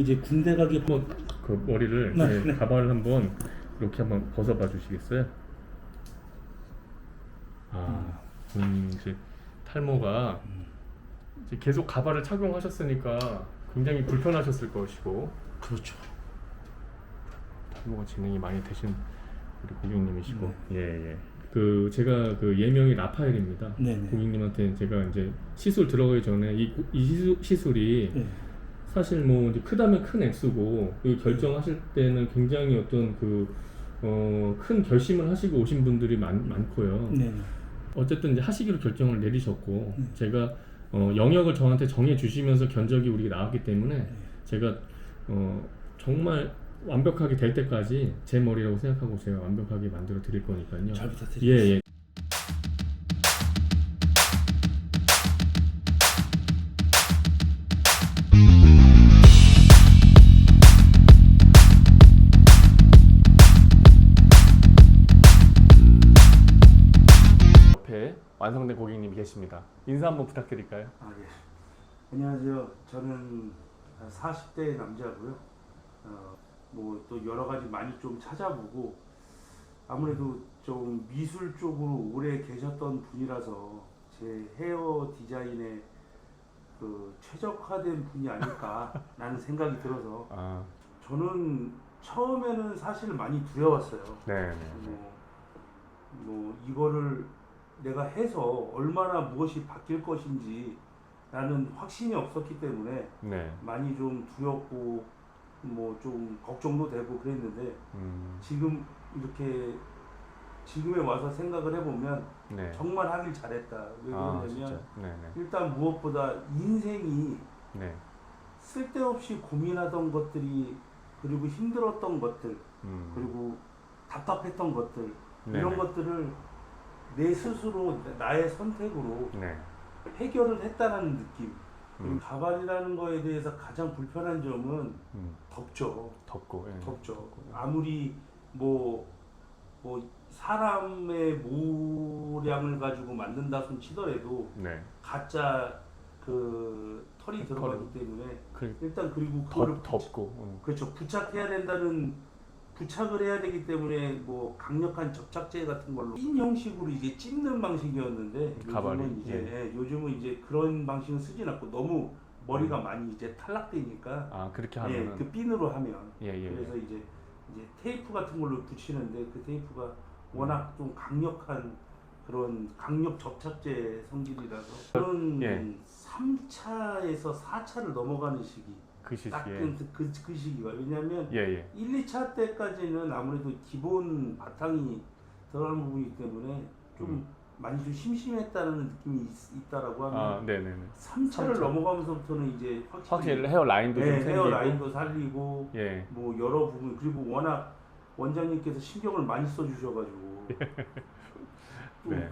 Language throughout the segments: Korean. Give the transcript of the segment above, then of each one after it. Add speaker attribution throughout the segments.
Speaker 1: 이제 군대 가기
Speaker 2: 한번 그 머리를
Speaker 1: 네,
Speaker 2: 네,
Speaker 1: 네.
Speaker 2: 가발을 한번 이렇게 한번 벗어봐 주시겠어요? 아, 음, 이제 탈모가 이제 계속 가발을 착용하셨으니까 굉장히 불편하셨을 것이고
Speaker 1: 그렇죠.
Speaker 2: 탈모가 진행이 많이 되신 우리 고객님이시고
Speaker 1: 네.
Speaker 2: 예 예. 그 제가 그 예명이 라파엘입니다.
Speaker 1: 네네.
Speaker 2: 고객님한테 제가 이제 시술 들어가기 전에 이, 고- 이 시술, 시술이
Speaker 1: 네.
Speaker 2: 사실 뭐 이제 크다면 큰 액수고 이 결정하실 때는 굉장히 어떤 그 어, 큰 결심을 하시고 오신 분들이 많, 많고요.
Speaker 1: 네.
Speaker 2: 어쨌든 이제 하시기로 결정을 내리셨고
Speaker 1: 네.
Speaker 2: 제가 어, 영역을 저한테 정해 주시면서 견적이 우리가 나왔기 때문에 제가 어, 정말 완벽하게 될 때까지 제 머리라고 생각하고 제가 완벽하게 만들어 드릴 거니까요.
Speaker 1: 잘
Speaker 2: 예,
Speaker 1: 부탁드립니다.
Speaker 2: 예. 옆 완성된 고객님이 계십니다. 인사 한번 부탁드릴까요?
Speaker 1: 아, 예. 안녕하세요. 저는 40대 남자고요. 어, 뭐또 여러 가지 많이 좀 찾아보고 아무래도 좀 미술 쪽으로 오래 계셨던 분이라서 제 헤어 디자인에 그 최적화된 분이 아닐까라는 생각이 들어서
Speaker 2: 아,
Speaker 1: 저는 처음에는 사실 많이 두려웠어요.
Speaker 2: 네, 네.
Speaker 1: 뭐, 뭐 이거를 내가 해서 얼마나 무엇이 바뀔 것인지 라는 확신이 없었기 때문에
Speaker 2: 네.
Speaker 1: 많이 좀 두렵고 뭐 좀 걱정도 되고 그랬는데
Speaker 2: 음,
Speaker 1: 지금 이렇게 지금에 와서 생각을 해보면
Speaker 2: 네.
Speaker 1: 정말 하길 잘했다 왜
Speaker 2: 아,
Speaker 1: 그러냐면.
Speaker 2: 네, 네.
Speaker 1: 일단 무엇보다 인생이
Speaker 2: 네.
Speaker 1: 쓸데없이 고민하던 것들이 그리고 힘들었던 것들
Speaker 2: 음.
Speaker 1: 그리고 답답했던 것들
Speaker 2: 네,
Speaker 1: 이런
Speaker 2: 네.
Speaker 1: 것들을 내 스스로 나의 선택으로
Speaker 2: 네.
Speaker 1: 해결을 했다는 느낌. 그리고
Speaker 2: 음.
Speaker 1: 가발이라는 거에 대해서 가장 불편한 점은
Speaker 2: 음.
Speaker 1: 덥죠.
Speaker 2: 덥고. 예.
Speaker 1: 덥죠. 아무리 뭐, 뭐 사람의 모량을 가지고 만든다 손 치더라도
Speaker 2: 네.
Speaker 1: 가짜 그 털이 들어가기 때문에
Speaker 2: 그
Speaker 1: 일단 그리고 그거를
Speaker 2: 덥, 덥고. 음.
Speaker 1: 그렇죠. 부착해야 된다는 부착을 해야 되기 때문에 뭐 강력한 접착제 같은 걸로 핀 형식으로 이게 찝는 방식이었는데
Speaker 2: 가발이,
Speaker 1: 요즘은 이제 예, 요즘은 이제 그런 방식은 쓰진 않고 너무 머리가 많이 이제 탈락되니까
Speaker 2: 아 그렇게
Speaker 1: 예,
Speaker 2: 하면은.
Speaker 1: 그 핀으로 하면.
Speaker 2: 예, 예.
Speaker 1: 그래서 이제 이제 테이프 같은 걸로 붙이는데 그 테이프가 워낙 좀 강력한 그런 강력 접착제 성질이라서 그런
Speaker 2: 예.
Speaker 1: 3차에서 4차를 넘어가는 시기
Speaker 2: 그 시기에
Speaker 1: 딱그 그, 그 시기가 왜냐하면
Speaker 2: 예, 예.
Speaker 1: 1, 2차 때까지는 아무래도 기본 바탕이 들어가는 부분이기 때문에 좀
Speaker 2: 음.
Speaker 1: 많이 좀 심심했다는 느낌이 있, 다라고 하면
Speaker 2: 아, 네, 네, 네.
Speaker 1: 3차를
Speaker 2: 삼차.
Speaker 1: 넘어가면서부터는 이제 확실히,
Speaker 2: 확실히 헤어 라인도
Speaker 1: 네,
Speaker 2: 좀 생기고.
Speaker 1: 헤어 라인도 살리고
Speaker 2: 예.
Speaker 1: 뭐 여러 부분 그리고 워낙 원장님께서 신경을 많이 써주셔가지고 또
Speaker 2: 네.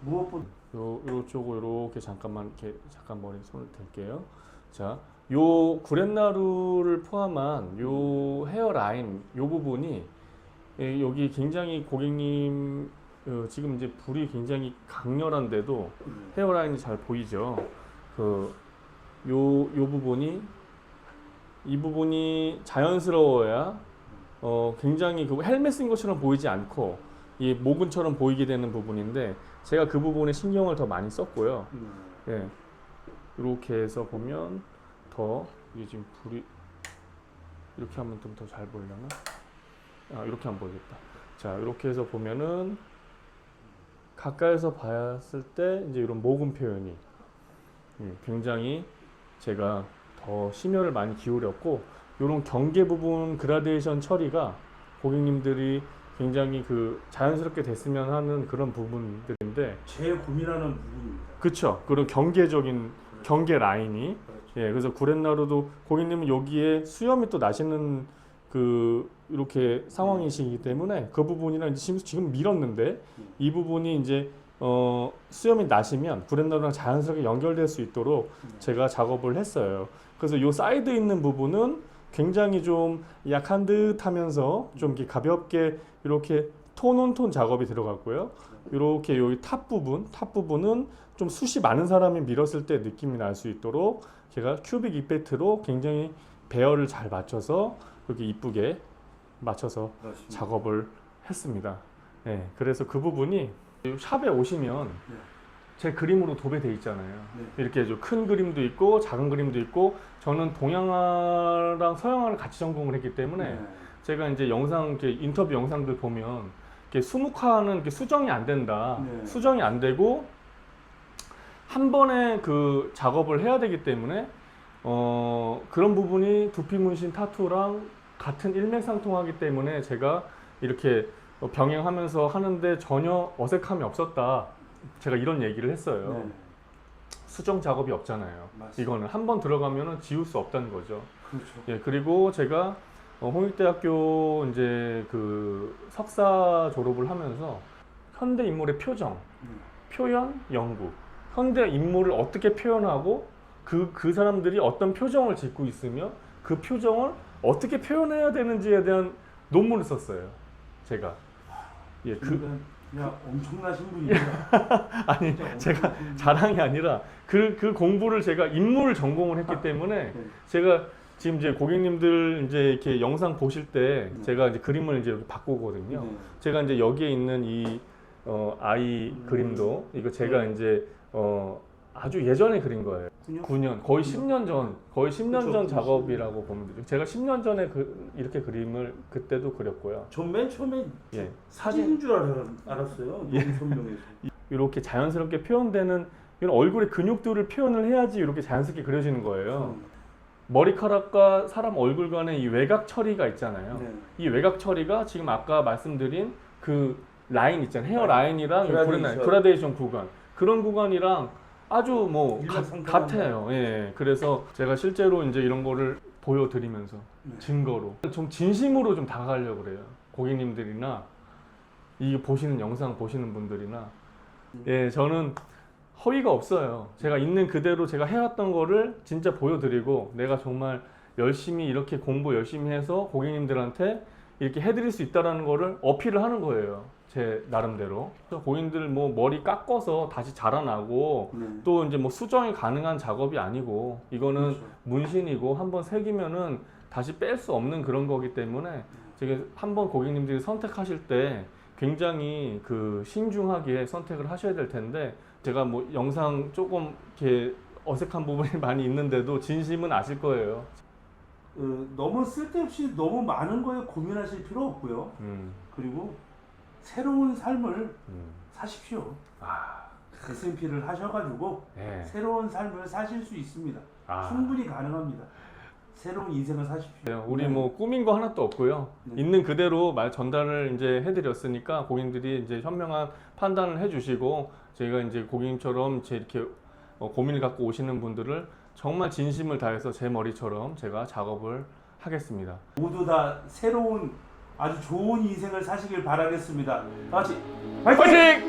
Speaker 1: 무엇보다
Speaker 2: 요 요쪽으로 이렇게 잠깐만 이렇게 잠깐 머리 손을 댈게요. 자, 요 구렛나루를 포함한 요 헤어 라인 요 부분이 예, 여기 굉장히 고객님 어, 지금 이제 불이 굉장히 강렬한데도
Speaker 1: 음,
Speaker 2: 헤어 라인이 잘 보이죠. 그 요 요 부분이 이 부분이 자연스러워야 어 굉장히 그 헬멧 쓴 것처럼 보이지 않고 이 모근처럼 보이게 되는 부분인데 제가 그 부분에 신경을 더 많이 썼고요.
Speaker 1: 음,
Speaker 2: 예. 이렇게 해서 보면 더 이게 지금 불이 이렇게 하면 좀 더 잘 보이려나? 아 이렇게 하면 보이겠다. 자 이렇게 해서 보면은 가까이서 봤을 때 이제 이런 모근 표현이 예, 굉장히 제가 더 심혈을 많이 기울였고 이런 경계 부분 그라데이션 처리가 고객님들이 굉장히 그 자연스럽게 됐으면 하는 그런 부분들인데
Speaker 1: 제일 고민하는 부분입니다.
Speaker 2: 그쵸 그런 경계적인 경계 라인이
Speaker 1: 그렇죠.
Speaker 2: 예 그래서 구렛나루도 고객님은 여기에 수염이 또 나시는 그 이렇게 상황이시기 때문에 그 부분이랑 이제 지금 지금 밀었는데 이 부분이 이제 어 수염이 나시면 구렛나루랑 자연스럽게 연결될 수 있도록 제가 작업을 했어요. 그래서 요 사이드 있는 부분은 굉장히 좀 약한 듯 하면서 좀 이렇게 가볍게 이렇게 톤온톤 작업이 들어갔고요. 이렇게 여기 탑 부분, 탑 부분은 좀 숱이 많은 사람이 밀었을 때 느낌이 날 수 있도록 제가 큐빅 이펙트로 굉장히 배열을 잘 맞춰서 그렇게 이쁘게 맞춰서
Speaker 1: 그렇습니다.
Speaker 2: 작업을 했습니다. 예, 그래서 그 부분이 샵에 오시면
Speaker 1: 네.
Speaker 2: 제 그림으로 도배돼 있잖아요.
Speaker 1: 네.
Speaker 2: 이렇게 좀큰 그림도 있고 작은 그림도 있고 저는 동양화랑 서양화를 같이 전공을 했기 때문에
Speaker 1: 네.
Speaker 2: 제가 이제 영상 이렇게 인터뷰 영상들 보면 이렇게 수묵화는 이렇게 수정이 안 된다.
Speaker 1: 네.
Speaker 2: 수정이 안 되고 한 번에 그 작업을 해야 되기 때문에 어 그런 부분이 두피 문신 타투랑 같은 일맥상통하기 때문에 제가 이렇게 어, 병행하면서 하는데 전혀 어색함이 없었다. 제가 이런 얘기를 했어요.
Speaker 1: 네.
Speaker 2: 수정 작업이 없잖아요.
Speaker 1: 맞습니다.
Speaker 2: 이거는 한 번 들어가면은 지울 수 없다는 거죠.
Speaker 1: 그렇죠.
Speaker 2: 예, 그리고 제가 어, 홍익대학교 이제 그 석사 졸업을 하면서 현대 인물의 표정,
Speaker 1: 네.
Speaker 2: 표현, 연구, 현대 인물을 어떻게 표현하고 그, 그 사람들이 어떤 표정을 짓고 있으며 그 표정을 어떻게 표현해야 되는지에 대한 논문을 썼어요. 제가. 예, 그,
Speaker 1: 그러니까 그냥 엄청나신 분이에요.
Speaker 2: 아니,
Speaker 1: 진짜
Speaker 2: 제가 자랑이 아니라 그, 그 공부를 제가 인물을 전공을 했기 때문에
Speaker 1: 분. 네.
Speaker 2: 제가 지금 이제 고객님들 이제 이렇게 영상 보실 때
Speaker 1: 네.
Speaker 2: 제가 이제 그림을 이제 바꾸거든요.
Speaker 1: 네.
Speaker 2: 제가 이제 여기에 있는 이 어, 아이
Speaker 1: 음.
Speaker 2: 그림도 이거 제가
Speaker 1: 네.
Speaker 2: 이제 어, 아주 예전에 그린 거예요.
Speaker 1: 군요?
Speaker 2: 9년 거의 10년 전 거의 10년
Speaker 1: 그쵸,
Speaker 2: 전
Speaker 1: 그쵸.
Speaker 2: 작업이라고 보면 되죠. 제가 10년 전에 그, 이렇게 그림을 그때도 그렸고요.
Speaker 1: 전 맨 처음에
Speaker 2: 예.
Speaker 1: 사진인 줄 알아, 알았어요.
Speaker 2: 예.
Speaker 1: 너무 선명해서.
Speaker 2: 이렇게 자연스럽게 표현되는 이런 얼굴의 근육들을 표현을 해야지 이렇게 자연스럽게 그려지는 거예요.
Speaker 1: 음.
Speaker 2: 머리카락과 사람 얼굴 간의 이 외곽 처리가 있잖아요.
Speaker 1: 네.
Speaker 2: 이 외곽 처리가 지금 아까 말씀드린 그 라인 있잖아요. 헤어
Speaker 1: 라인.
Speaker 2: 라인이랑.
Speaker 1: 그라데이션
Speaker 2: 구간 그런 구간이랑 아주 뭐 가-. 같아요. 예. 그래서 제가 실제로 이제 이런 거를 보여드리면서
Speaker 1: 네.
Speaker 2: 증거로 좀 진심으로 좀 다가가려고 그래요. 고객님들이나 이 보시는 영상 보시는 분들이나
Speaker 1: 음.
Speaker 2: 예, 저는 허위가 없어요. 제가 있는 그대로 제가 해왔던 거를 진짜 보여드리고 내가 정말 열심히 이렇게 공부 열심히 해서 고객님들한테 이렇게 해드릴 수 있다라는 거를 어필을 하는 거예요. 제 나름대로. 고객님들 뭐 머리 깎아서 다시 자라나고
Speaker 1: 네.
Speaker 2: 또 이제 뭐 수정이 가능한 작업이 아니고 이거는
Speaker 1: 그렇죠.
Speaker 2: 문신이고 한번 새기면은 다시 뺄 수 없는 그런 거기 때문에 제가 한번 고객님들이 선택하실 때 굉장히 그 신중하게 선택을 하셔야 될 텐데 제가 뭐 영상 조금 이렇게 어색한 부분이 많이 있는데도 진심은 아실 거예요.
Speaker 1: 어, 너무 쓸데없이 너무 많은 거에 고민하실 필요 없고요.
Speaker 2: 음,
Speaker 1: 그리고 새로운 삶을
Speaker 2: 음.
Speaker 1: 사십시오.
Speaker 2: 아,
Speaker 1: S&P를 하셔가지고
Speaker 2: 네.
Speaker 1: 새로운 삶을 사실 수 있습니다.
Speaker 2: 아.
Speaker 1: 충분히 가능합니다. 새로운 인생을 사십시오.
Speaker 2: 네, 우리
Speaker 1: 네.
Speaker 2: 뭐 꾸민 거 하나도 없고요.
Speaker 1: 네.
Speaker 2: 있는 그대로 말 전달을 이제 해드렸으니까 고객님들이 이제 현명한 판단을 해주시고 저희가 이제 고객님처럼 제 이렇게 어, 고민을 갖고 오시는 분들을 정말 진심을 다해서 제 머리처럼 제가 작업을 하겠습니다.
Speaker 1: 모두 다 새로운 아주 좋은 인생을 사시길 바라겠습니다. 다 같이 화이팅!
Speaker 2: 화이팅!